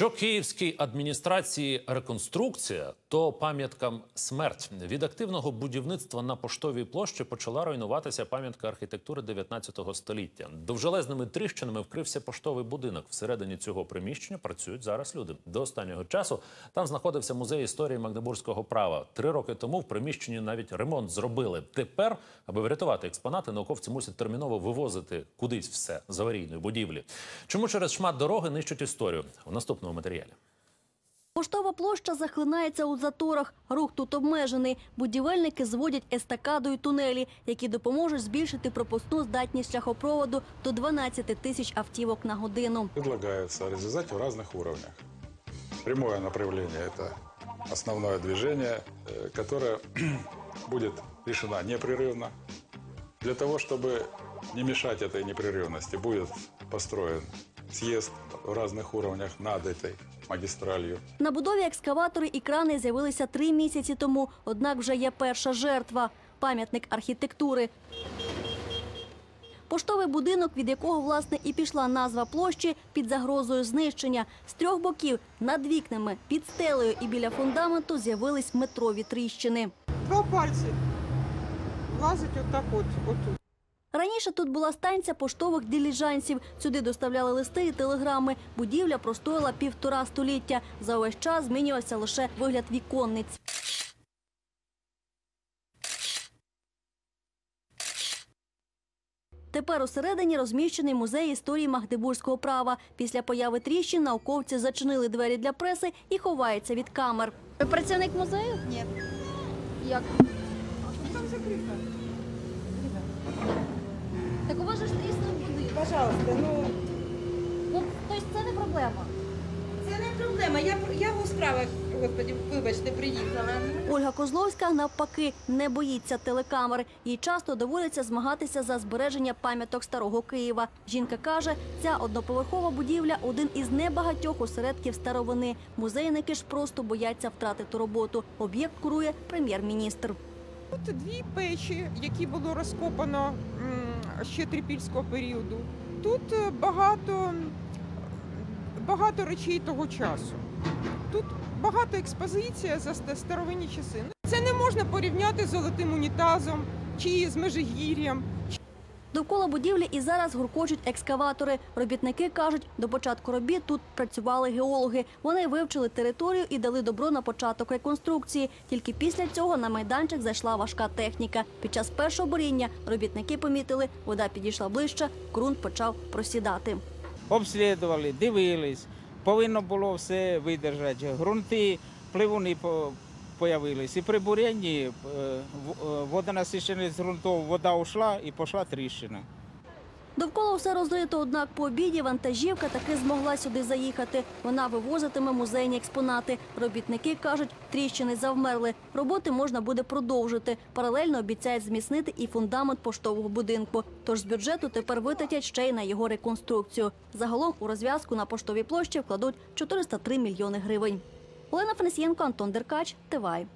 Що київській адміністрації реконструкція, то пам'яткам смерть від активного будівництва на поштовій площі почала руйнуватися пам'ятка архітектури 19 століття. Довжелезними тріщинами вкрився поштовий будинок. Всередині цього приміщення працюють зараз люди. До останнього часу там знаходився музей історії Магдебурзького права. Три роки тому в приміщенні навіть ремонт зробили. Тепер, аби врятувати експонати, науковці мусять терміново вивозити кудись все з аварійної будівлі. Чому через шмат дороги нищать історію? У наступному матеріалі. Поштова площа захлинається у заторах. Рух тут обмежений. Будівельники зводять естакадою тунелі, які допоможуть збільшити пропускну здатність шляхопроводу до 12 тисяч автівок на годину. Предлагается развязать в разных уровнях. Прямое направление – это основное движение, э, которое будет решено непрерывно. Для того, чтобы не мешать этой непрерывности, будет построен съезд в разных уровнях над этой магистралью. На будові екскаватори і крани з'явилися три місяці тому. Однак вже є перша жертва пам'ятник архітектури. Поштовий будинок, від якого власне і пішла назва площі, під загрозою знищення. З трьох боків над вікнами, під стелею і біля фундаменту з'явились метрові тріщини. Два пальці влазить отак от, отут. Раніше тут була станція поштових диліжансів. Сюди доставляли листи і телеграми. Будівля простояла півтора століття. За увесь час змінювався лише вигляд віконниць. Тепер усередині розміщений музей історії Магдебурзького права. Після появи тріщин науковці зачинили двері для преси і ховаються від камер. Ви працівник музею? Ні. Як? Там закрито. Так у вас же ж тріснув будинок. Пожалуйста, ну Ну, тобто це не проблема. це не проблема. Я, я у справах, господи, вибачте, приїхала. Ольга Козловська навпаки не боїться телекамер. Їй часто доводиться змагатися за збереження пам'яток старого Києва. Жінка каже, ця одноповерхова будівля один із небагатьох осередків старовини. Музейники ж просто бояться втратити роботу. Об'єкт курує прем'єр-міністр. Тут дві печі, які було розкопано м, ще трипільського періоду. Тут е, багато, багато речей того часу. Тут багато експозиція за ста- старовинні часи. Ну, Це не можна порівняти з золотим унітазом чи з Межигір'ям. Довкола будівлі і зараз гуркочуть екскаватори. Робітники кажуть, до початку робіт тут працювали геологи. Вони вивчили територію і дали добро на початок реконструкції. Тільки після цього на майданчик зайшла важка техніка. Під час першого боріння робітники помітили, вода підійшла ближче, ґрунт почав просідати. обслідували, дивились. Повинно було все видержати. Грунти, пливуни появились. І при бурінні е, е, водонасиченість ґрунтов, вода ушла і пішла тріщина. Довкола все розрито, однак по обіді вантажівка таки змогла сюди заїхати. Вона вивозитиме музейні експонати. Робітники кажуть, тріщини завмерли. Роботи можна буде продовжити. Паралельно обіцяють зміцнити і фундамент поштового будинку. Тож з бюджету тепер витратять ще й на його реконструкцію. Загалом у розв'язку на поштовій площі вкладуть 403 мільйони гривень. Олена Фнесієнко, Антон Деркач, Тивай.